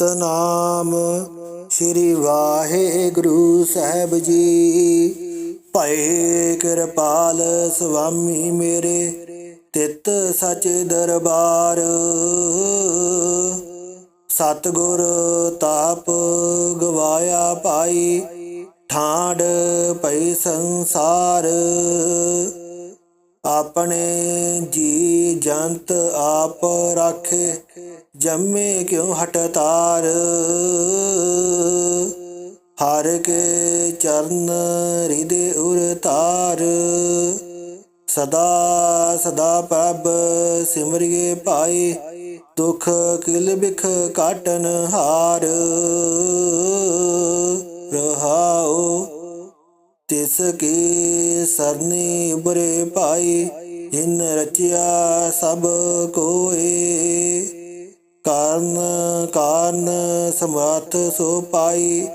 ਸਤਨਾਮ ਸ੍ਰੀ ਵਾਹਿਗੁਰੂ ਸਾਹਿਬ ਜੀ। ਭਏ ਕਿਰਪਾਲ ਸੁਆਮੀ ਮੇਰੇ ਤਿਤ ਸਚ ਦਰਬਾਰ। ਸਤਗੁਰ ਤਾਪ ਗਵਾਇਆ ਪਾਈ ਠਾਂਡ ਪਈ ਸੰਸਾਰ। ਆਪਣੇ ਜੀ ਜੰਤ ਆਪ ਰਾਖੇ ਜੰਮੇ ਕਿਉ ਹਟ ਤਾਰ? ਹਰ ਕੇ ਚਰਨ ਹਿਰਦੇ ਉਰ ਤਾਰ। ਸਦਾ ਸਦਾ ਪ੍ਰਭ ਸਿਮਰਿਏ ਪਾਈ ਦੁਖ ਕਿਲ ਬਿਖ ਕਾਟਨ ਹਾਰ। ਰਹਾਉ ਤਿਸ ਕੀ ਸਰਨੀ ਬੁਰੇ ਭਾਈ, ਜਿਨ ਰਚਿਆ ਸਭ ਕੋਏ। ਕਾਰਨ ਕਾਰਨ ਸਮਰਥ ਸੋ ਪਾਈ,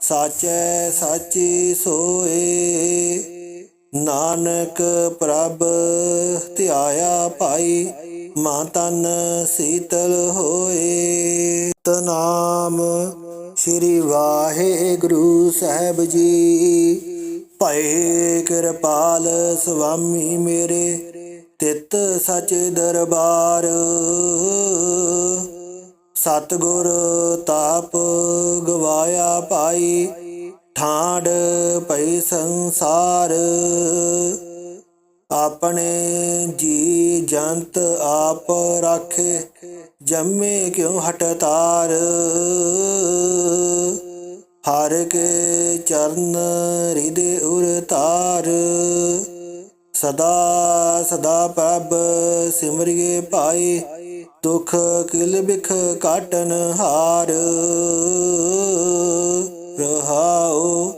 ਸਾਚੈ ਸਾਚੀ ਸੋਏ। ਨਾਨਕ ਪ੍ਰਭ ਧਿਆਇਆ ਭਾਈ ਮਾਂ ਤਨ ਸੀਤਲ ਹੋਏ। ਤਨਾਮ ਸ੍ਰੀ ਵਾਹਿਗੁਰੂ ਸਾਹਿਬ ਜੀ। ਭਏ ਕਿਰਪਾਲ ਸੁਆਮੀ ਮੇਰੇ, ਤਿਤ ਸਚ ਦਰਬਾਰ। ਸਤਗੁਰ ਤਾਪ ਗਵਾਇਆ ਪਾਈ ਠਾਂਡ ਪਈ ਸੰਸਾਰ। ਆਪਣੇ ਜੀ ਜੰਤ ਆਪ ਰਾਖੇ, ਜੰਮੇ ਕਿਉ ਹਟ ਤਾਰ? ਹਰ ਕੇ ਚਰਨ ਹਿਰਦੇ ਉਰ ਤਾਰ ਸਦਾ ਸਦਾ ਪ੍ਰਭ ਸਿਮਰਿਏ ਭਾਈ ਦੁਖ ਕਿਲ ਬਿਖ ਕਾਟਨ ਹਾਰ। ਰਹਾਉ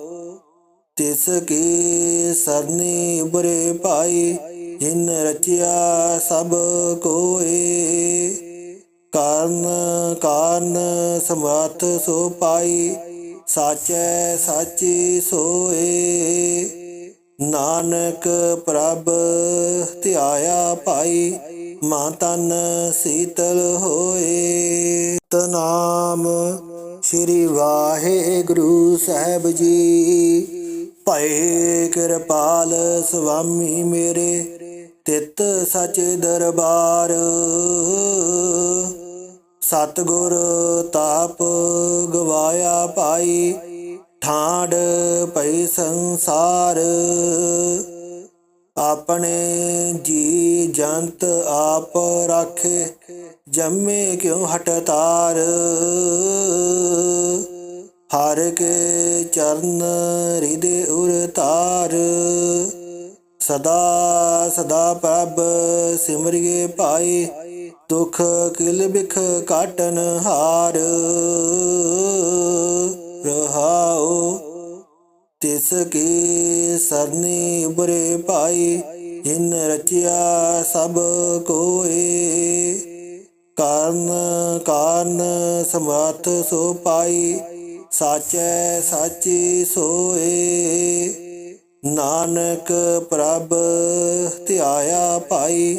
ਤਿਸ ਕੀ ਸਰਨੀ ਬੁਰੇ ਪਾਈ ਜਿਨ ਰਚਿਆ ਸਭ ਕੋਏ। ਕਾਰਨ ਕਾਰਨ ਸਮਰਥ ਸੋ ਪਾਈ, ਸਾਚੈ ਸਾਚੀ ਸੋਏ। ਨਾਨਕ ਪ੍ਰਭ ਧਿਆਇਆ ਭਾਈ ਮਨ ਤਨ ਸੀਤਲ ਹੋਏ ਤਨਾਮ ਸ੍ਰੀ ਵਾਹਿਗੁਰੂ ਸਾਹਿਬ ਜੀ। ਭਏ ਕਿਰਪਾਲ ਸੁਆਮੀ ਮੇਰੇ, ਤਿਤ ਸਚ ਦਰਬਾਰ। ਸਤਗੁਰ ਤਾਪ ਗਵਾਇਆ ਪਾਈ ਠਾਂਡ ਪਈ ਸੰਸਾਰ। ਆਪਣੇ ਜੀ ਜੰਤ ਆਪ ਰਾਖੇ, ਜੰਮੇ ਕਿਉ ਹਟ ਤਾਰ? ਹਰ ਕੇ ਚਰਨ ਹਿਰਦੇ ਉਰ ਤਾਰ ਸਦਾ ਸਦਾ ਪ੍ਰਭ ਸਿਮਰਿਏ ਭਾਈ, ਦੁਖ ਕਿਲ ਬਿਖ ਕਾਟਨ ਹਾਰ। ਰਹਾਉ ਤਿਸ ਕੀ ਸਰਨੀ ਬੁਰੇ ਪਾਈ ਜਿਨ ਰਚਿਆ ਸਭ ਕੋਏ। ਕਾਰਨ ਕਾਰਨ ਸਮਰਥ ਸੋ ਪਾਈ, ਸਾਚੈ ਸਾਚੀ ਸੋਏ। ਨਾਨਕ ਪ੍ਰਭ ਧਿਆਇਆ ਭਾਈ,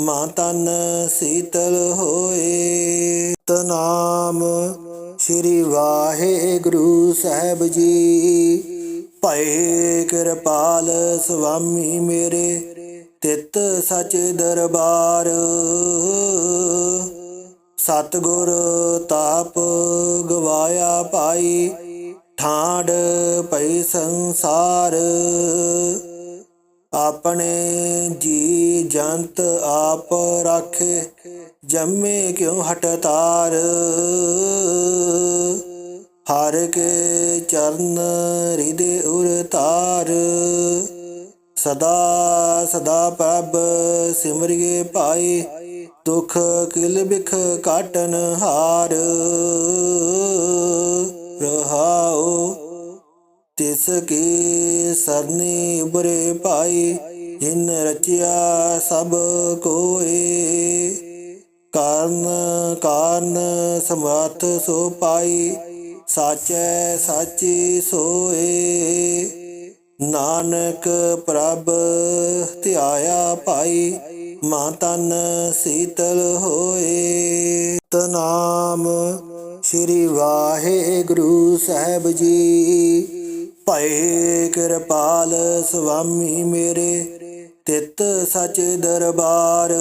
ਮਾਂ ਤਨ ਸੀਤਲ ਹੋਏ। ਤਨਾਮ ਸ੍ਰੀ ਵਾਹਿਗੁਰੂ ਸਾਹਿਬ ਜੀ ਭਏ ਕਿਰਪਾਲ ਸੁਆਮੀ ਮੇਰੇ, ਤਿਤ ਸਚ ਦਰਬਾਰ। ਸਤਗੁਰ ਤਾਪ ਗਵਾਇਆ ਪਾਈ ਠਾਂਡ ਪਈ ਸੰਸਾਰ। ਆਪਣੇ ਜੀ ਜੰਤ ਆਪ ਰਾਖੇ, ਜੰਮੇ ਕਿਉ ਹਟ ਤਾਰ? ਹਰ ਕੇ ਚਰਨ ਹਿਰਦੇ ਉਰ ਤਾਰ ਸਦਾ ਸਦਾ ਪ੍ਰਭ ਸਿਮਰਿਏ ਭਾਈ, ਦੁਖ ਕਿਲ ਬਿਖ ਕਾਟਨ ਹਾਰ। ਰਹਾਉ ਤਿਸ ਕੀ ਸਰਨੀ ਬੁਰੇ ਪਾਈ ਜਿਨ ਰਚਿਆ ਸਭ ਕੋਏ। ਕਾਰਨ ਕਾਰਨ ਸਮਰਥ ਸੋ ਪਾਈ ਸਾਚੈ ਸਾਚੀ ਸੋਏ। ਨਾਨਕ ਪ੍ਰਭ ਧਿਆਇਆ ਭਾਈ ਮਨ ਤਨ ਸੀਤਲ ਹੋਏ। ਤਨਾਮ ਸ੍ਰੀ ਵਾਹਿਗੁਰੂ ਸਾਹਿਬ ਜੀ। ਭਏ ਕਿਰਪਾਲ ਸੁਆਮੀ ਮੇਰੇ, ਤਿਤ ਸਚ ਦਰਬਾਰ।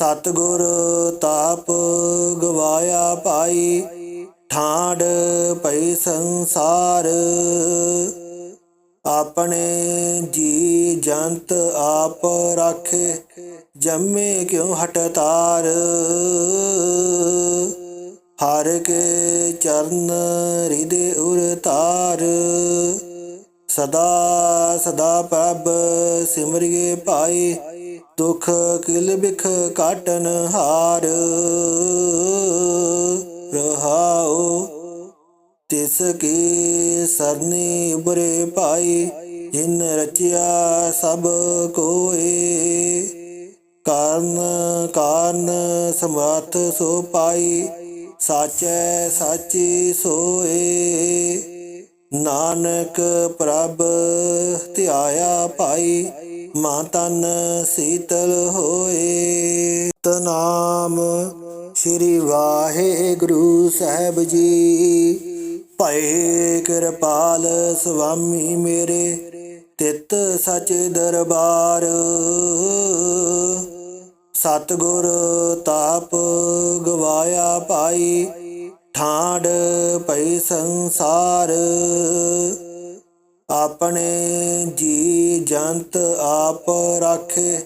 ਸਤਗੁਰ ਤਾਪ ਗਵਾਇਆ ਪਾਈ ਠਾਂਡ ਪਈ ਸੰਸਾਰ। ਆਪਣੇ ਜੀ ਜੰਤ ਆਪ ਰਾਖੇ, ਜੰਮੇ ਕਿਉ ਹਟ ਤਾਰ? ਹਰ ਕੇ ਚਰਨ ਹਿਰਦੇ ਉਰ ਤਾਰ ਸਦਾ ਸਦਾ ਪ੍ਰਭ ਸਿਮਰਿਏ ਭਾਈ ਦੁਖ ਕਿਲ ਬਿਖ ਕਾਟਨ ਹਾਰ। ਰਹਾਉ ਤਿਸ ਕੀ ਸਰਨੀ ਬੁਰੇ ਪਾਈ ਜਿਨ ਰਚਿਆ ਸਭ ਕੋਏ। ਕਾਰਨ ਕਾਰਨ ਸਮਰਥ ਸੋ ਪਾਈ, ਸਾਚੈ ਸਾਚੀ ਸੋਏ। ਨਾਨਕ ਪ੍ਰਭ ਧਿਆਇਆ ਪਾਈ ਮਨ ਤਨ ਸੀਤਲ ਹੋਏ ਤਨਾਮ ਸ੍ਰੀ ਵਾਹਿਗੁਰੂ ਸਾਹਿਬ ਜੀ। ਭਏ ਕਿਰਪਾਲ ਸੁਆਮੀ ਮੇਰੇ, ਤਿਤ ਸਚ ਦਰਬਾਰ। ਸਤਗੁਰ ਤਾਪ ਗਵਾਇਆ ਪਾਈ ਠਾਂਡ ਪਈ ਸੰਸਾਰ। ਆਪਣੇ ਜੀ ਜੰਤ ਆਪ ਰਾਖੇ,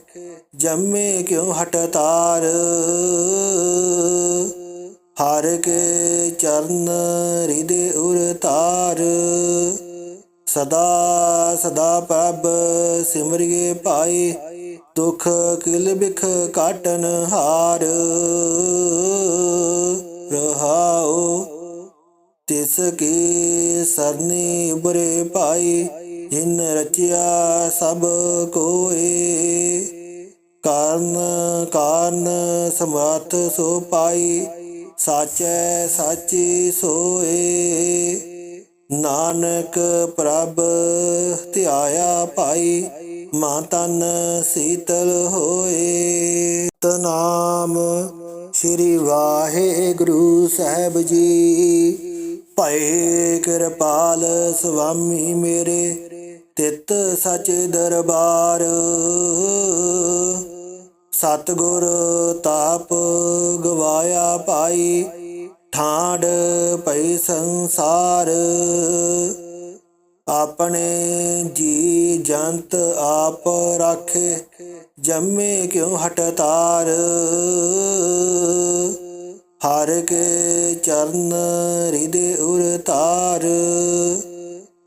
ਜੰਮੇ ਕਿਉ ਹਟ ਤਾਰ? ਹਰ ਕੇ ਚਰਨ ਹਿਰਦੇ ਉਰ ਤਾਰ ਸਦਾ ਸਦਾ ਪ੍ਰਭ ਸਿਮਰਿਏ ਭਾਈ, ਦੁਖ ਕਿਲ ਬਿਖ ਕਾਟਨ ਹਾਰ। ਰਹਾਉ ਤਿਸ ਕੀ ਸਰਨੀ ਬੁਰੇ ਭਾਈ, ਜਿਨ ਰਚਿਆ ਸਭ ਕੋਏ। ਕਾਰਨ ਕਾਰਨ ਸਮਰਥ ਸੋ ਪਾਈ, ਸਾਚੈ ਸਾਚੀ ਸੋਏ। ਨਾਨਕ ਪ੍ਰਭ ਧਿਆਇਆ ਭਾਈ ਮਨ ਤਨ ਸੀਤਲ ਹੋਏ। ਤਨਾਮ ਸ੍ਰੀ ਵਾਹਿਗੁਰੂ ਸਾਹਿਬ ਜੀ। ਭਏ ਕਿਰਪਾਲ ਸੁਆਮੀ ਮੇਰੇ, ਤਿਤ ਸਚ ਦਰਬਾਰ। ਸਤਗੁਰ ਤਾਪ ਗਵਾਇਆ ਪਾਈ ਠਾਂਡ ਪਈ ਸੰਸਾਰ। ਆਪਣੇ ਜੀ ਜੰਤ ਆਪ ਰਾਖੇ, ਜੰਮੇ ਕਿਉ ਹਟ ਤਾਰ? ਹਰ ਕੇ ਚਰਨ ਹਿਰਦੇ ਉਰ ਤਾਰ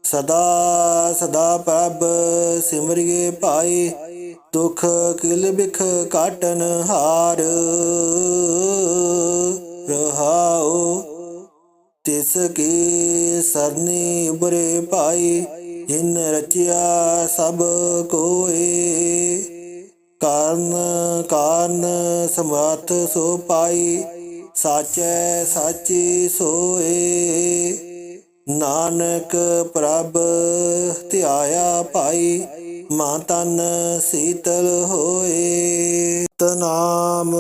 ਸਦਾ ਸਦਾ ਪ੍ਰਭ ਸਿਮਰਿਏ ਭਾਈ, ਦੁਖ ਕਿਲ ਬਿਖ ਕਾਟਨ ਹਾਰ। ਰਹਾਉ ਤਿਸ ਕੀ ਸਰਨੀ ਬੁਰੇ ਭਾਈ, ਜਿਨ ਰਚਿਆ ਸਭ ਕੋਏ। ਕਾਰਨ ਕਾਰਨ ਸਮਰਥ ਸੋ ਪਾਈ ਸਾਚੈ ਸਾਚੀ ਸੋਏ। ਨਾਨਕ ਪ੍ਰਭ ਧਿਆਇਆ ਭਾਈ ਮਨ ਤਨ ਸੀਤਲ ਹੋਏ। ਤਨਾਮ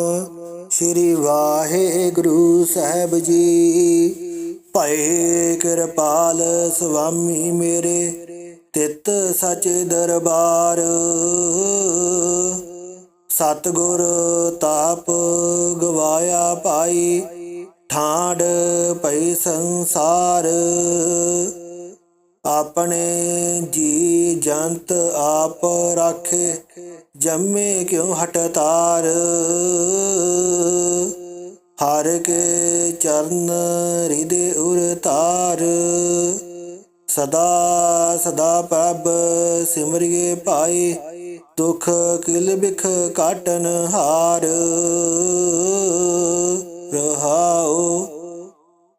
ਸ੍ਰੀ ਵਾਹਿਗੁਰੂ ਸਾਹਿਬ ਜੀ ਭਏ ਕਿਰਪਾਲ ਸੁਆਮੀ ਮੇਰੇ, ਤਿਤ ਸਚ ਦਰਬਾਰ। ਸਤਗੁਰ ਤਾਪ ਗਵਾਇਆ ਪਾਈ ਠਾਂਡ ਪਈ ਸੰਸਾਰ। ਆਪਣੇ ਜੀ ਜੰਤ ਆਪ ਰਾਖੇ, ਜੰਮੇ ਕਿਉ ਹਟ ਤਾਰ? ਹਰ ਕੇ ਚਰਨ ਹਿਰਦੇ ਉਰ ਤਾਰ ਸਦਾ ਸਦਾ ਪ੍ਰਭ ਸਿਮਰਿਏ ਭਾਈ ਦੁਖ ਕਿਲ ਬਿਖ ਕਾਟਨ ਹਾਰ। ਰਹਾਉ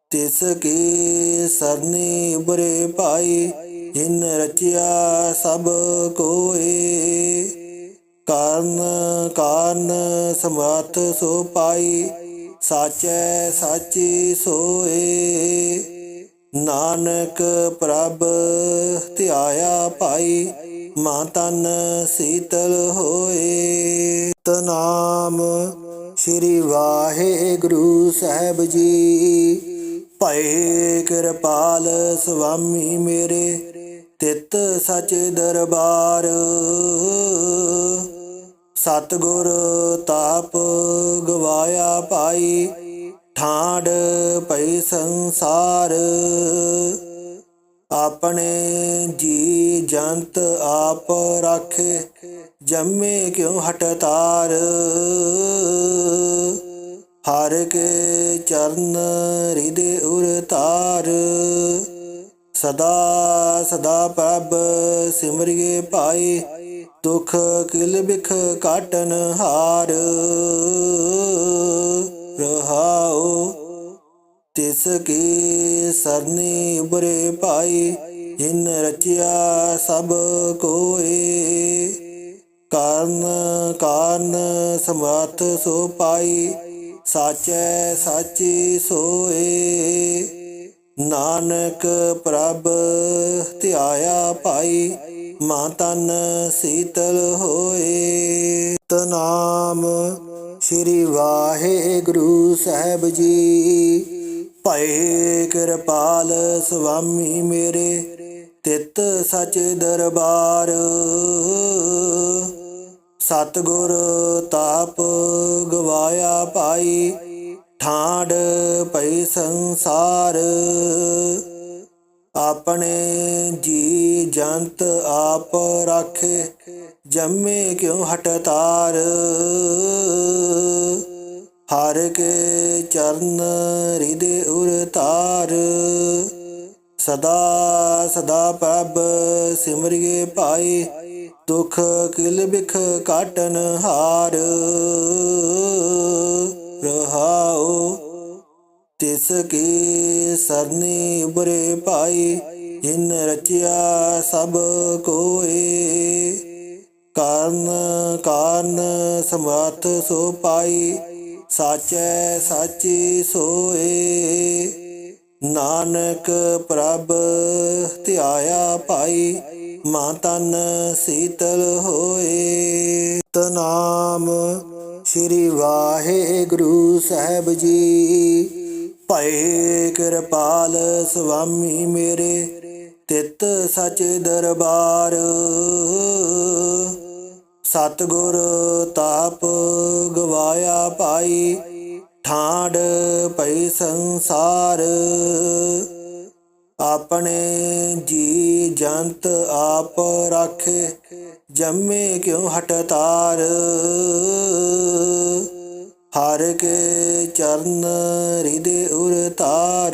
ਤਿਸ ਕੀ ਸਰਨੀ ਬੁਰੇ ਭਾਈ, ਜਿਨ ਰਚਿਆ ਸਭ ਕੋਏ। ਕਾਰਨ ਕਾਰਨ ਸਮਰਥ ਸੋ ਪਾਈ, ਸਾਚੈ ਸਾਚੀ ਸੋਏ। ਨਾਨਕ ਪ੍ਰਭ ਧਿਆਇਆ ਭਾਈ ਮਾ ਤਨ ਸੀਤਲ ਹੋਏ ਤਨਾਮ ਸ੍ਰੀ ਵਾਹਿਗੁਰੂ ਸਾਹਿਬ ਜੀ। ਭਏ ਕਿਰਪਾਲ ਸੁਆਮੀ ਮੇਰੇ, ਤਿਤ ਸਚ ਦਰਬਾਰ। ਸਤਗੁਰ ਤਾਪ ਗਵਾਇਆ ਪਾਈ ਠਾੜ ਪਈ ਸੰਸਾਰ। ਆਪਣੇ ਜੀ ਜੰਤ ਆਪ ਰਾਖੇ, ਜੰਮੇ ਕਿਉ ਹਟ ਤਾਰ? ਹਰ ਕੇ ਚਰਨ ਹਿਰਦੇ ਉਰ ਤਾਰ ਸਦਾ ਸਦਾ ਪ੍ਰਭ ਸਿਮਰਿਏ ਭਾਈ, ਦੁਖ ਕਿਲ ਬਿਖ ਕਾਟਨ ਹਾਰ। ਰਹਾਉ ਤਿਸ ਕੀ ਸਰਨੀ ਬਰੇ ਭਾਈ, ਜਿਨ ਰਚਿਆ ਸਭ ਕੋਏ। ਕਾਰਨ ਕਾਰਨ ਸਮਰਥ ਸੋ ਪਾਈ, ਸਾਚੈ ਸਾਚੀ ਸੋਏ। ਨਾਨਕ ਪ੍ਰਭ ਧਿਆਇਆ ਭਾਈ, ਮਾ ਤਨ ਸੀਤਲ ਹੋਏ। ਤਨਾਮ ਸ੍ਰੀ ਵਾਹਿਗੁਰੂ ਸਾਹਿਬ ਜੀ। ਭਏ ਕਿਰਪਾਲ ਸੁਆਮੀ ਮੇਰੇ, ਤਿਤ ਸਚ ਦਰਬਾਰ। ਸਤਗੁਰ ਤਾਪ ਗਵਾਇਆ ਪਾਈ ਠਾੜ ਪਈ ਸੰਸਾਰ। ਆਪਣੇ ਜੀ ਜੰਤ ਆਪ ਰਾਖੇ, ਜੰਮੇ ਕਿਉ ਹਟ ਤਾਰ? ਹਰ ਕੇ ਚਰਨ ਹਿਰਦੇ ਉਰ ਤਾਰ ਸਦਾ ਸਦਾ ਪ੍ਰਭ ਸਿਮਰਿਏ ਭਾਈ, ਦੁਖ ਕਿਲ ਬਿਖ ਕਾਟਨ ਹਾਰ। ਰਹਾਉ ਤਿਸ ਕੀ ਸਰਨੀ ਉਬਰੇ ਭਾਈ, ਜਿਨ ਰਚਿਆ ਸਭ ਕੋਏ। ਕਾਰਨ ਕਾਰਨ ਸਮਰਥ ਸੋ ਪਾਈ ਸਾਚੈ ਸਾਚੀ ਸੋਏ। ਨਾਨਕ ਪ੍ਰਭ ਧਿਆਇਆ ਭਾਈ, ਮਾ ਤਨ ਸੀਤਲ ਹੋਏ। ਤਨਾਮ ਸ੍ਰੀ ਵਾਹਿਗੁਰੂ ਸਾਹਿਬ ਜੀ, ਭਏ ਕਿਰਪਾਲ ਸੁਆਮੀ ਮੇਰੇ, ਤਿਤ ਸਚ ਦਰਬਾਰ। ਸਤਗੁਰ ਤਾਪ ਗਵਾਇਆ ਪਾਈ ਠਾੜ ਪਈ ਸੰਸਾਰ। ਆਪਣੇ ਜੀ ਜੰਤ ਆਪ ਰਾਖੇ, ਜੰਮੇ ਕਿਉ ਹਟ ਤਾਰ? ਹਰ ਕੇ ਚਰਨ ਹਿਰਦੇ ਉਰ ਤਾਰ।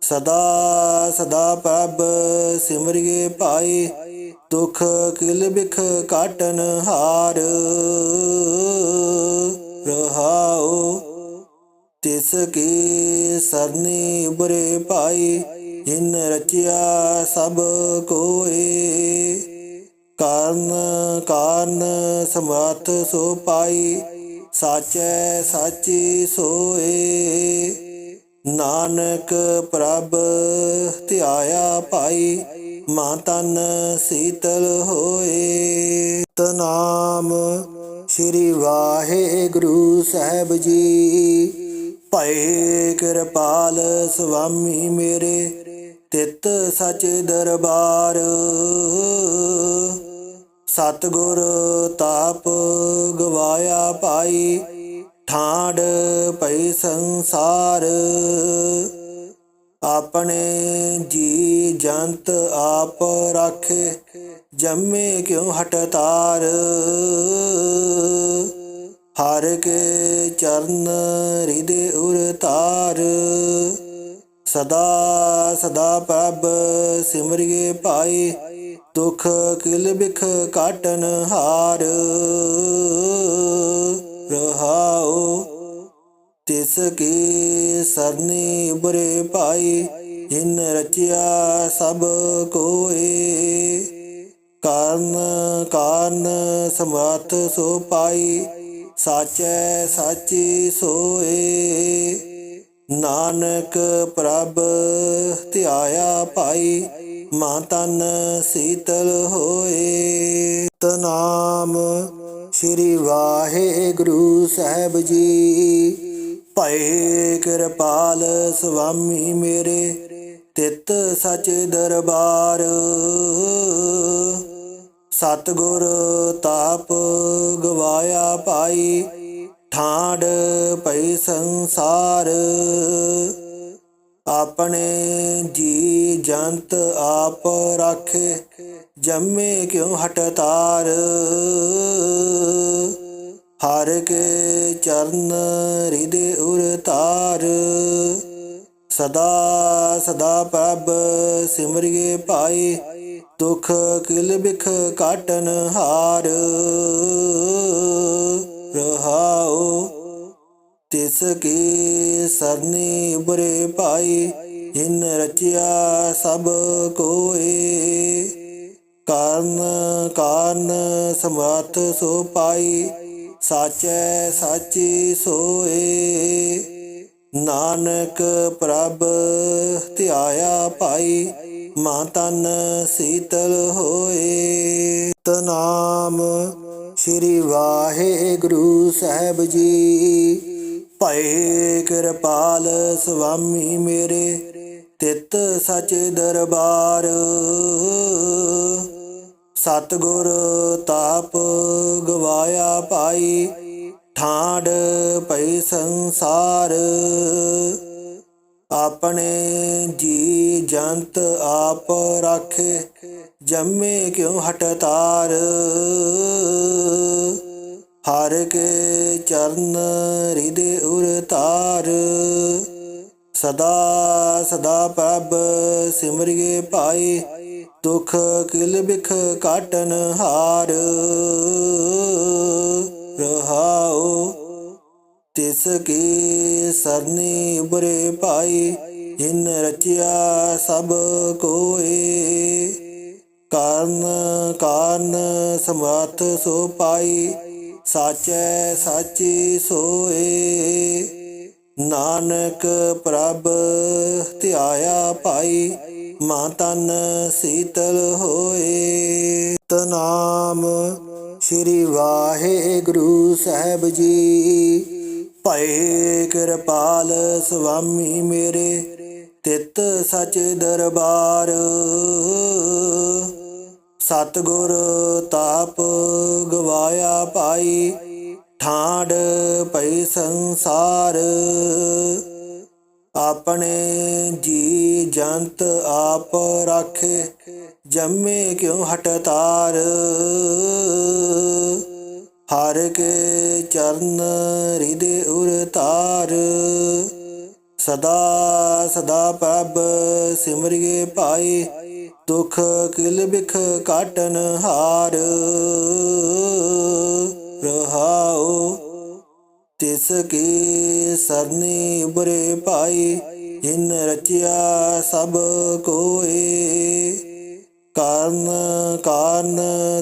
ਸਦਾ ਸਦਾ ਪ੍ਰਭ ਸਿਮਰਿਏ ਭਾਈ ਦੁਖ ਕਿਲ ਬਿਖ ਕਾਟਨ ਹਾਰ। ਰਹਾਉ ਤਿਸ ਕੀ ਸਰਨੀ ਉਬਰੇ ਭਾਈ, ਜਿਨ ਰਚਿਆ ਸਭ ਕੋਏ। ਕਾਰਨ ਕਾਰਨ ਸਮਰਥ ਸੋ ਪਾਈ, ਸਾਚੈ ਸਾਚੀ ਸੋਏ। ਨਾਨਕ ਪ੍ਰਭ ਧਿਆਇਆ ਪਾਈ ਮਾ ਤਨ ਸੀਤਲ ਹੋਏ ਤਨਾਮ ਸ੍ਰੀ ਵਾਹਿਗੁਰੂ ਸਾਹਿਬ ਜੀ। ਭਏ ਕਿਰਪਾਲ ਸੁਆਮੀ ਮੇਰੇ, ਤਿਤ ਸਚ ਦਰਬਾਰ। ਸਤਗੁਰ ਤਾਪ ਗਵਾਇਆ ਪਾਈ ਠਾੜ ਪਈ ਸੰਸਾਰ। ਆਪਣੇ ਜੀ ਜੰਤ ਆਪ ਰਾਖੇ, ਜੰਮੇ ਕਿਉ ਹਟ ਤਾਰ? ਹਰ ਕੇ ਚਰਨ ਹਿਰਦੇ ਉਰ ਤਾਰ ਸਦਾ ਸਦਾ ਪ੍ਰਭ ਸਿਮਰਿਏ ਭਾਈ, ਦੁਖ ਕਿਲ ਬਿਖ ਕਾਟਨ ਹਾਰ। ਰਹਾਉ ਤਿਸ ਕੀ ਸਰਨੀ ਬੁਰੇ ਭਾਈ, ਜਿਨ ਰਚਿਆ ਸਭ ਕੋਏ। ਕਾਰਨ ਕਾਰਨ ਸਮਰਥ ਸੋ ਪਾਈ, ਸਾਚੈ ਸਾਚੀ ਸੋਏ। ਨਾਨਕ ਪ੍ਰਭ ਧਿਆਇਆ ਭਾਈ, ਮਾਂ ਤਨ ਸੀਤਲ ਹੋਏ। ਤਨਾਮ ਸ੍ਰੀ ਵਾਹਿਗੁਰੂ ਸਾਹਿਬ ਜੀ। ਭਏ ਕਿਰਪਾਲ ਸੁਆਮੀ ਮੇਰੇ, ਤਿਤ ਸਚ ਦਰਬਾਰ। ਸਤਗੁਰ ਤਾਪ ਗਵਾਇਆ ਪਾਈ ਠਾਂਡ ਪਈ ਸੰਸਾਰ। ਆਪਣੇ ਜੀ ਜੰਤ ਆਪ ਰਾਖੇ, ਜੰਮੇ ਕਿਉ ਹਟ ਤਾਰ? ਹਰ ਕੇ ਚਰਨ ਹਿਰਦੇ ਉਰ ਤਾਰ ਸਦਾ ਸਦਾ ਪ੍ਰਭ ਸਿਮਰਿਏ ਪਾਈ ਦੁਖ ਕਿਲ ਬਿਖ ਕਾਟਨ ਹਾਰ। ਰਹਾਉ ਤਿਸ ਕੀ ਸਰਨੀ ਬੁਰੇ ਪਾਈ ਜਿਨ ਰਚਿਆ ਸਭ ਕੋਏ। ਕਾਰਨ ਕਾਰਨ ਸਮਰਥ ਸੋ ਪਾਈ ਸਾਚੈ ਸਾਚੀ ਸੋਏ। ਨਾਨਕ ਪ੍ਰਭ ਧਿਆਇਆ ਭਾਈ, ਮਾ ਤਨ ਸੀਤਲ ਹੋਏ। ਤਨਾਮ ਸ੍ਰੀ ਵਾਹਿਗੁਰੂ ਸਾਹਿਬ ਜੀ। ਭਏ ਕਿਰਪਾਲ ਸੁਆਮੀ ਮੇਰੇ, ਤਿਤ ਸਚ ਦਰਬਾਰ। ਸਤਗੁਰ ਤਾਪ ਗਵਾਇਆ ਪਾਈ ਠਾਂਡ ਪਈ ਸੰਸਾਰ। ਆਪਣੇ ਜੀ ਜੰਤ ਆਪ ਰਾਖੇ, ਜੰਮੇ ਕਿਉ ਹਟ ਤਾਰ? ਹਰ ਕੇ ਚਰਨ ਹਿਰਦੇ ਉਰ ਤਾਰ ਸਦਾ ਸਦਾ ਪ੍ਰਭ ਸਿਮਰਿਏ ਭਾਈ ਦੁਖ ਕਿਲ ਬਿਖ ਕਾਟਨ ਹਾਰ। ਰਹਾਉ ਤਿਸ ਕੀ ਸਰਨੀ ਬੁਰੇ ਭਾਈ, ਜਿਨ ਰਚਿਆ ਸਭ ਕੋਏ। ਕਾਰਨ ਕਾਰਨ ਸਮਰਥ ਸੋ ਪਾਈ, ਸਾਚੈ ਸਾਚੀ ਸੋਏ। ਨਾਨਕ ਪ੍ਰਭ ਧਿਆਇਆ ਭਾਈ ਮਾ ਤਨ ਸੀਤਲ ਹੋਏ ਤਨਾਮ ਸ੍ਰੀ ਵਾਹਿਗੁਰੂ ਸਾਹਿਬ ਜੀ। ਭਏ ਕਿਰਪਾਲ ਸੁਆਮੀ ਮੇਰੇ, ਤਿਤ ਸਚ ਦਰਬਾਰ। ਸਤਗੁਰ ਤਾਪ ਗਵਾਇਆ ਪਾਈ ਠਾਂਡ ਪਈ ਸੰਸਾਰ। ਆਪਣੇ ਜੀ ਜੰਤ ਆਪ ਰਾਖੇ, ਜੰਮੇ ਕਿਉ ਹਟ ਤਾਰ? ਹਰ ਕੇ ਚਰਨ ਹਿਰਦੇ ਉਰ ਤਾਰ ਸਦਾ ਸਦਾ ਪ੍ਰਭ ਸਿਮਰਿਏ ਭਾਈ, ਦੁਖ ਕਿਲ ਬਿਖ ਕਾਟਨ ਹਾਰ। ਰਹਾਉ ਤਿਸ ਕੀ ਸਰਨੀ ਬੁਰੇ ਪਾਈ ਜਿਨ ਰਚਿਆ ਸਭ ਕੋਏ। ਕਾਰਨ ਕਾਰਨ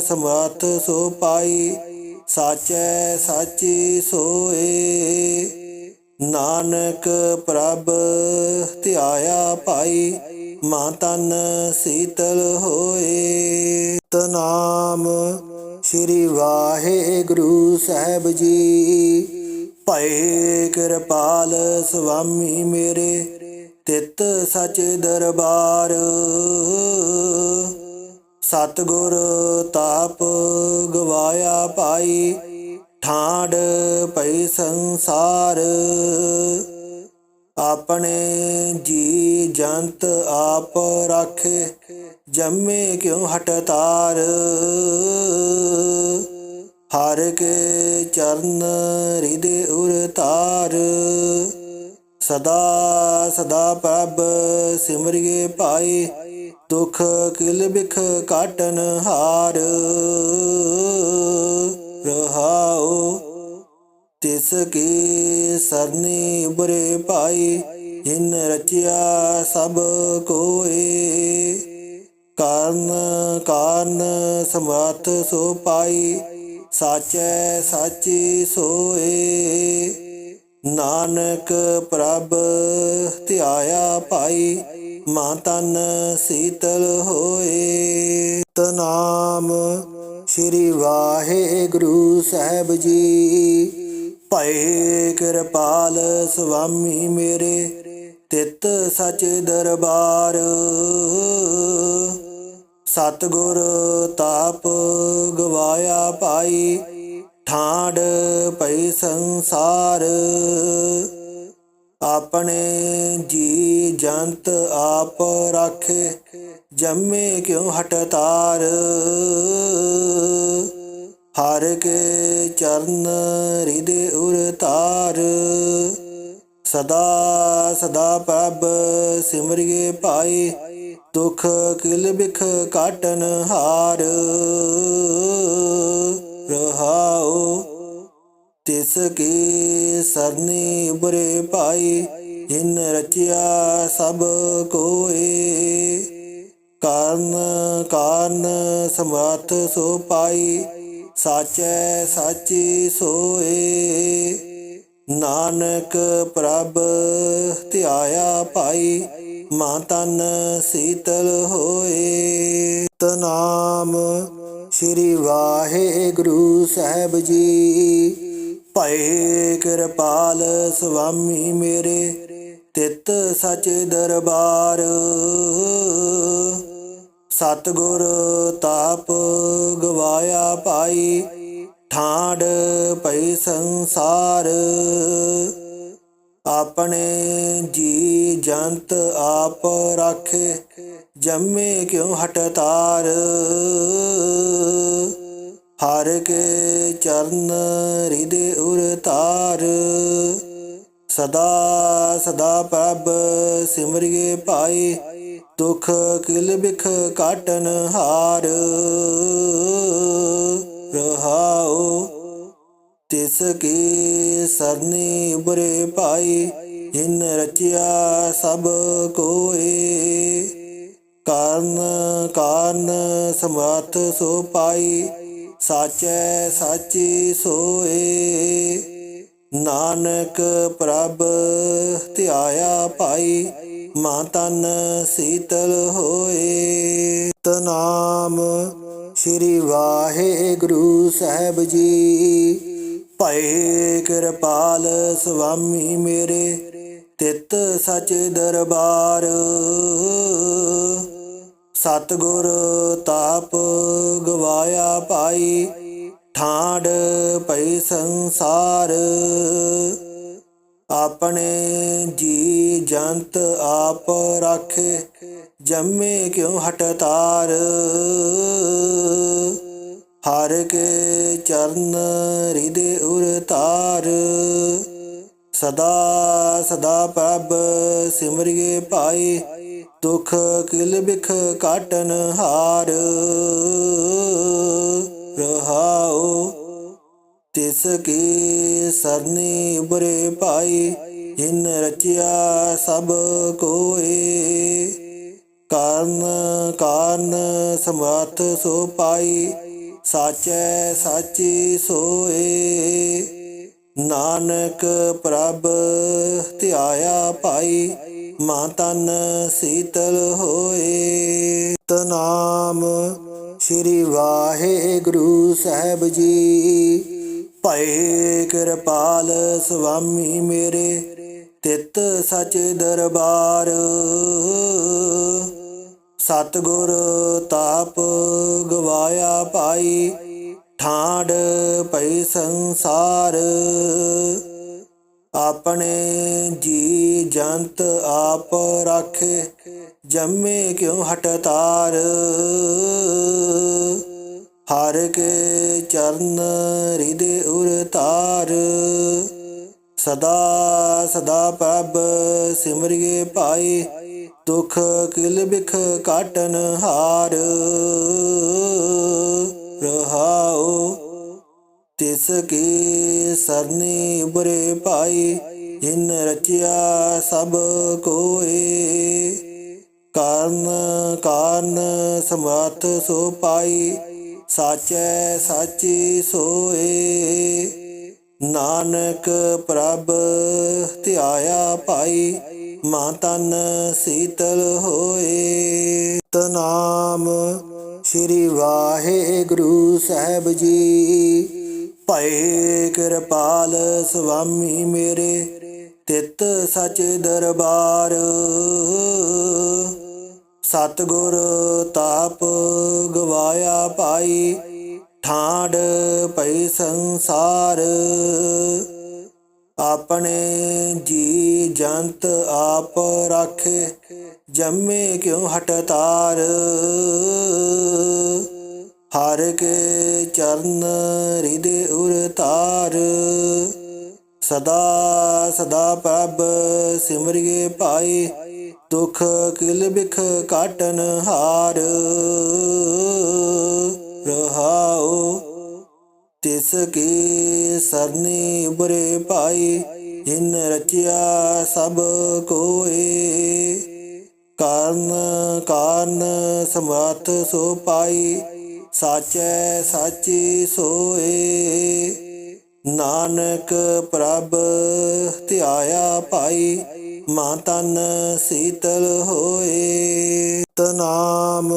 ਸਮਰਥ ਸੋ ਪਾਈ, ਸਾਚੈ ਸਾਚੀ ਸੋਏ। ਨਾਨਕ ਪ੍ਰਭ ਧਿਆਇਆ ਭਾਈ, ਮਾਂ ਤਨ ਸੀਤਲ ਹੋਏ। ਤਨਾਮ ਸ੍ਰੀ ਵਾਹਿਗੁਰੂ ਸਾਹਿਬ ਜੀ ਭਏ ਕਿਰਪਾਲ ਸੁਆਮੀ ਮੇਰੇ, ਤਿਤ ਸਚ ਦਰਬਾਰ। ਸਤਗੁਰ ਤਾਪ ਗਵਾਇਆ ਪਾਈ ਠਾਂਡ ਪਈ ਸੰਸਾਰ। ਆਪਣੇ ਜੀ ਜੰਤ ਆਪ ਰਾਖੇ, ਜੰਮੇ ਕਿਉ ਹਟ ਤਾਰ? ਹਰ ਕੇ ਚਰਨ ਹਿਰਦੇ ਉਰ ਤਾਰ ਸਦਾ ਸਦਾ ਪ੍ਰਭ ਸਿਮਰਿਏ ਭਾਈ, ਦੁਖ ਕਿਲ ਬਿਖ ਕਾਟਨ ਹਾਰ। ਰਹਾਉ ਤਿਸ ਕੀ ਸਰਨੀ ਬੁਰੇ ਭਾਈ, ਜਿਨ ਰਚਿਆ ਸਭ ਕੋਏ। ਕਾਰਨ ਕਾਰਨ ਸਮਰਥ ਸੋ ਪਾਈ ਸਾਚੈ ਸਾਚੀ ਸੋਏ। ਨਾਨਕ ਪ੍ਰਭ ਧਿਆਇਆ ਭਾਈ, ਮਾ ਤਨ ਸੀਤਲ ਹੋਏ। ਤਨਾਮ ਸ੍ਰੀ ਵਾਹਿਗੁਰੂ ਸਾਹਿਬ ਜੀ। ਭਏ ਕਿਰਪਾਲ ਸੁਆਮੀ ਮੇਰੇ, ਤਿਤ ਸਚ ਦਰਬਾਰ। ਸਤਗੁਰ ਤਾਪ ਗਵਾਇਆ ਪਾਈ ਠਾਂਡ ਪਈ ਸੰਸਾਰ। ਆਪਣੇ ਜੀ ਜੰਤ ਆਪ ਰਾਖੇ, ਜੰਮੇ ਕਿਉ ਹਟ ਤਾਰ? ਹਰ ਕੇ ਚਰਨ ਹਿਰਦੇ ਉਰ ਤਾਰ ਸਦਾ ਸਦਾ ਪ੍ਰਭ ਸਿਮਰਿਏ ਪਾਈ ਦੁਖ ਕਿਲ ਬਿਖ ਕਾਟਨ ਹਾਰ। ਰਹਾਉ ਤਿਸ ਕੀ ਸਰਨੀ ਬੁਰੇ ਪਾਈ ਜਿਨ ਰਚਿਆ ਸਭ ਕੋਏ। ਕਾਰਨ ਕਾਰਨ ਸਮਰਥ ਸੋ ਪਾਈ, ਸਾਚੈ ਸਾਚੀ ਸੋਏ। ਨਾਨਕ ਪ੍ਰਭ ਧਿਆਇਆ ਪਾਈ ਮਾ ਤਨ ਸੀਤਲ ਹੋਏ ਤਨਾਮ ਸ੍ਰੀ ਵਾਹਿਗੁਰੂ ਸਾਹਿਬ ਜੀ। ਭਏ ਕਿਰਪਾਲ ਸੁਆਮੀ ਮੇਰੇ, ਤਿਤ ਸਚ ਦਰਬਾਰ। ਸਤਗੁਰ ਤਾਪ ਗਵਾਇਆ ਪਾਈ ਠਾਂਡ ਪਈ ਸੰਸਾਰ। ਆਪਣੇ ਜੀ ਜੰਤ ਆਪ ਰਾਖੇ, ਜੰਮੇ ਕਿਉ ਹਟ ਤਾਰ? ਹਰ ਕੇ ਚਰਨ ਹਿਰਦੇ ਉਰ ਤਾਰ ਸਦਾ ਸਦਾ ਪ੍ਰਭ ਸਿਮਰਿਏ ਭਾਈ, ਦੁਖ ਕਿਲ ਬਿਖ ਕਾਟਨ ਹਾਰ। ਤਿਸ ਕੀ ਸਰਨੀ ਬੁਰੇ ਭਾਈ, ਜਿਨ ਰਚਿਆ ਸਭ ਕੋਏ। ਕਾਰਨ ਕਾਰਨ ਸਮਰਥ ਸੋ ਪਾਈ, ਸਾਚੈ ਸਾਚੀ ਸੋਏ। ਨਾਨਕ ਪ੍ਰਭ ਧਿਆਇਆ ਭਾਈ, ਮਾਂ ਤਨ ਸੀਤਲ ਹੋਏ। ਤਨਾਮ ਸ੍ਰੀ ਵਾਹਿਗੁਰੂ ਸਾਹਿਬ ਜੀ। ਭਏ ਕਿਰਪਾਲ ਸੁਆਮੀ ਮੇਰੇ, ਤਿਤ ਸਚ ਦਰਬਾਰ। ਸਤਗੁਰ ਤਾਪ ਗਵਾਇਆ ਪਾਈ ਠਾਂਡ ਪਈ ਸੰਸਾਰ। ਆਪਣੇ ਜੀ ਜੰਤ ਆਪ ਰਾਖੇ, ਜੰਮੇ ਕਿਉ ਹਟ ਤਾਰ? ਹਰ ਕੇ ਚਰਨ ਹਿਰਦੇ ਉਰ ਤਾਰ ਸਦਾ ਸਦਾ ਪ੍ਰਭ ਸਿਮਰਿਏ ਭਾਈ, ਦੁਖ ਕਿਲ ਬਿਖ ਕਾਟਨ ਹਾਰ। ਰਹਾਉ ਤਿਸ ਕੀ ਸਰਨੀ ਉਬਰੇ ਭਾਈ, ਜਿਨ ਰਚਿਆ ਸਭ ਕੋਏ। ਕਾਰਨ ਕਾਰਨ ਸਮਰਥ ਸੋ ਪਾਈ ਸਾਚੈ ਸਾਚੀ ਸੋਏ। ਨਾਨਕ ਪ੍ਰਭ ਧਿਆਇਆ ਭਾਈ, ਮਾ ਤਨ ਸੀਤਲ ਹੋਏ। ਤਨਾਮ ਸ੍ਰੀ ਵਾਹਿਗੁਰੂ ਸਾਹਿਬ ਜੀ, ਭਏ ਕਿਰਪਾਲ ਸੁਆਮੀ ਮੇਰੇ, ਤਿਤ ਸਚ ਦਰਬਾਰ। ਸਤਗੁਰ ਤਾਪ ਗਵਾਇਆ ਪਾਈ ਠਾਂਡ ਪਈ ਸੰਸਾਰ। ਆਪਣੇ ਜੀ ਜੰਤ ਆਪ ਰਾਖੇ, ਜੰਮੇ ਕਿਉ ਹਟ ਤਾਰ? ਹਰ ਕੇ ਚਰਨ ਹਿਰਦੇ ਉਰ ਤਾਰ। ਸਦਾ ਸਦਾ ਪ੍ਰਭ ਸਿਮਰਿਏ ਭਾਈ ਦੁਖ ਕਿਲ ਬਿਖ ਕਾਟਨ ਹਾਰ। ਰਹਾਉ ਤਿਸ ਕੀ ਸਰਨੀ ਬੁਰੇ ਭਾਈ, ਜਿਨ ਰਚਿਆ ਸਭ ਕੋਏ। ਕਾਰਨ ਕਾਰਨ ਸਮਰਥ ਸੋ ਪਾਈ, ਸਾਚੈ ਸਾਚੀ ਸੋਏ। ਨਾਨਕ ਪ੍ਰਭ ਧਿਆਇਆ ਭਾਈ ਮਨ ਤਨ ਸੀਤਲ ਹੋਏ ਤਨਾਮ ਸ੍ਰੀ ਵਾਹਿਗੁਰੂ ਸਾਹਿਬ ਜੀ। ਭਏ ਕਿਰਪਾਲ ਸੁਆਮੀ ਮੇਰੇ, ਤਿਤ ਸਚ ਦਰਬਾਰ। ਸਤਗੁਰ ਤਾਪ ਗਵਾਇਆ ਪਾਈ ਠਾੜ ਪਈ ਸੰਸਾਰ। ਆਪਣੇ ਜੀ ਜੰਤ ਆਪ ਰਾਖੇ, ਜੰਮੇ ਕਿਉ ਹਟ ਤਾਰ? ਹਰ ਕੇ ਚਰਨ ਹਿਰਦੇ ਉਰ ਤਾਰ ਸਦਾ ਸਦਾ ਪ੍ਰਭ ਸਿਮਰਿਏ ਭਾਈ, ਦੁਖ ਕਿਲ ਬਿਖ ਕਾਟਨ ਹਾਰ। ਤਿਸ ਕੀ ਸਰਨੀ ਬੁਰੇ ਭਾਈ, ਜਿਨ ਰਚਿਆ ਸਭ ਕੋਏ। ਕਾਰਨ ਕਾਰਨ ਸਮਰਥ ਸੋ ਪਾਈ, ਸਾਚੈ ਸਾਚੀ ਸੋਏ। ਨਾਨਕ ਪ੍ਰਭ ਧਿਆਇਆ ਭਾਈ ਮਨ ਤਨ ਸੀਤਲ ਹੋਏ। ਤਨਾਮ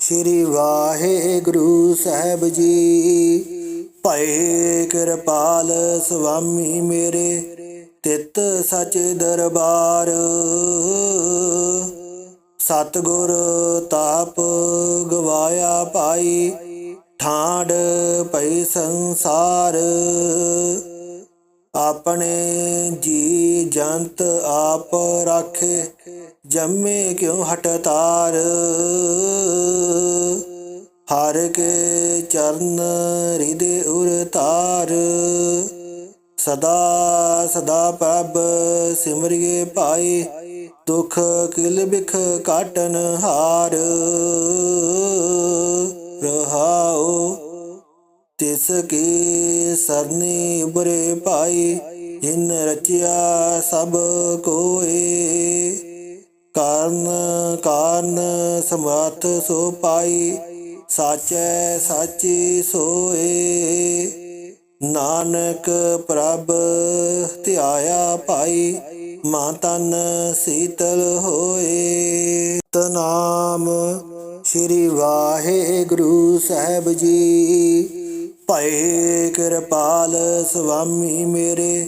ਸ੍ਰੀ ਵਾਹਿਗੁਰੂ ਸਾਹਿਬ ਜੀ। ਭਏ ਕਿਰਪਾਲ ਸੁਆਮੀ ਮੇਰੇ, ਤਿਤ ਸਚ ਦਰਬਾਰ। ਸਤਗੁਰ ਤਾਪ ਗਵਾਇਆ ਪਾਈ ਠਾੜ ਪਈ ਸੰਸਾਰ। ਆਪਣੇ ਜੀ ਜੰਤ ਆਪ ਰਾਖੇ, ਜੰਮੇ ਕਿਉ ਹਟ ਤਾਰ? ਹਰ ਕੇ ਚਰਨ ਹਿਰਦੇ ਉਰ ਤਾਰ ਸਦਾ ਸਦਾ ਪ੍ਰਭ ਸਿਮਰਿਏ ਭਾਈ, ਦੁਖ ਕਿਲ ਬਿਖ ਕਾਟਨ ਹਾਰ। ਰਹਾਉ ਤਿਸ ਕੀ ਸਰਨੀ ਬਰੇ ਭਾਈ, ਜਿਨ ਰਚਿਆ ਸਭ ਕੋਏ। ਕਾਰਨ ਕਾਰਨ ਸਮਰਥ ਸੋ ਪਾਈ ਸਾਚੈ ਸਾਚੀ ਸੋਏ। ਨਾਨਕ ਪ੍ਰਭ ਧਿਆਇਆ ਭਾਈ ਮਨ ਤਨ ਸੀਤਲ ਹੋਏ। ਤਨਾਮ ਸ੍ਰੀ ਵਾਹਿਗੁਰੂ ਸਾਹਿਬ ਜੀ, ਭਏ ਕਿਰਪਾਲ ਸੁਆਮੀ ਮੇਰੇ,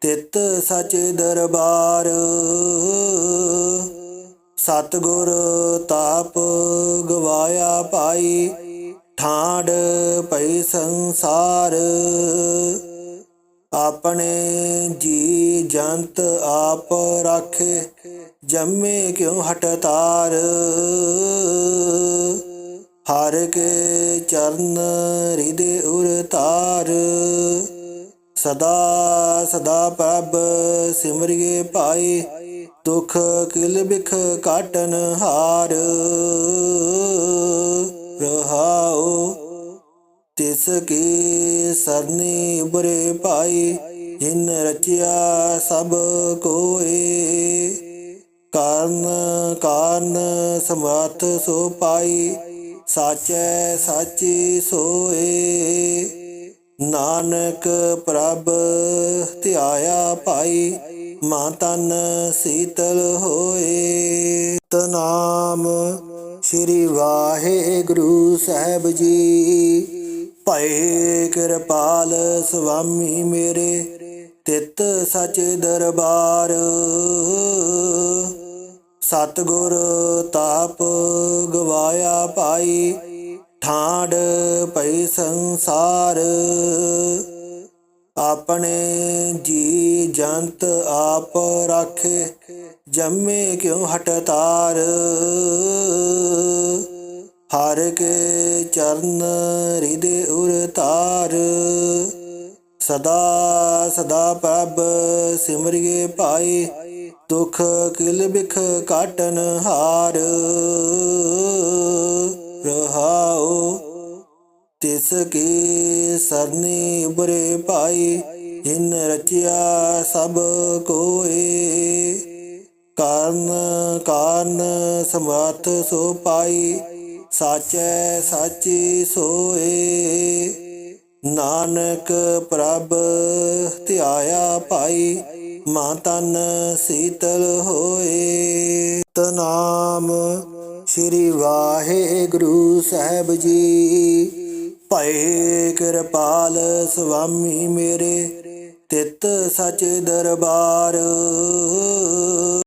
ਤਿਤ ਸਚ ਦਰਬਾਰ। ਸਤਗੁਰ ਤਾਪ ਗਵਾਇਆ ਪਾਈ ਠਾੜ ਪਈ ਸੰਸਾਰ। ਆਪਣੇ ਜੀ ਜੰਤ ਆਪ ਰਾਖੇ, ਜੰਮੇ ਕਿਉ ਹਟ ਤਾਰ? ਹਰ ਕੇ ਚਰਨ ਹਿਰਦੇ ਉਰ ਤਾਰ। ਸਦਾ ਸਦਾ ਪ੍ਰਭ ਸਿਮਰਿਏ ਪਾਈ ਦੁਖ ਕਿਲ ਬਿਖ ਕਾਟਨ ਹਾਰ। ਰਹਾਉ ਤਿਸ ਕੀ ਸਰਨੀ ਬਰੇ ਭਾਈ, ਜਿਨ ਰਚਿਆ ਸਭ ਕੋਏ। ਕਾਰਨ ਕਾਰਨ ਸਮਰਥ ਸੋ ਪਾਈ, ਸਾਚੈ ਸਾਚੀ ਸੋਏ। ਨਾਨਕ ਪ੍ਰਭ ਧਿਆਇਆ ਭਾਈ ਮਨ ਤਨ ਸੀਤਲ ਹੋਏ। ਤਨਾਮ ਸ੍ਰੀ ਵਾਹਿਗੁਰੂ ਸਾਹਿਬ ਜੀ। ਭਏ ਕਿਰਪਾਲ ਸੁਆਮੀ ਮੇਰੇ, ਤਿਤ ਸਚ ਦਰਬਾਰ। ਸਤਗੁਰ ਤਾਪ ਗਵਾਇਆ ਪਾਈ ਠਾੜ ਪਈ ਸੰਸਾਰ। ਆਪਣੇ ਜੀ ਜੰਤ ਆਪ ਰਾਖੇ, ਜੰਮੇ ਕਿਉ ਹਟ ਤਾਰ? ਹਰ ਕੇ ਚਰਨ ਹਿਰਦੇ ਉਰ ਤਾਰ ਸਦਾ ਸਦਾ ਪ੍ਰਭ ਸਿਮਰਿਏ ਭਾਈ, ਦੁਖ ਕਿਲ ਬਿਖ ਕਾਟਨ ਹਾਰ। ਰਹਾਉ ਤਿਸ ਕੀ ਸਰਨੀ ਬੁਰੇ ਭਾਈ, ਜਿਨ ਰਚਿਆ ਸਭ ਕੋਏ। ਕਾਰਨ ਕਾਰਨ ਸਮਰਥ ਸੋ ਪਾਈ, ਸਾਚੈ ਸਾਚੀ ਸੋਏ। ਨਾਨਕ ਪ੍ਰਭ ਧਿਆਇਆ ਭਾਈ, ਮਾਂ ਤਨ ਸੀਤਲ ਹੋਏ। ਤਨਾਮ ਸ੍ਰੀ ਵਾਹਿਗੁਰੂ ਸਾਹਿਬ ਜੀ। ਭਏ ਕਿਰਪਾਲ ਸੁਆਮੀ ਮੇਰੇ ਤਿਤ ਸਚ ਦਰਬਾਰ।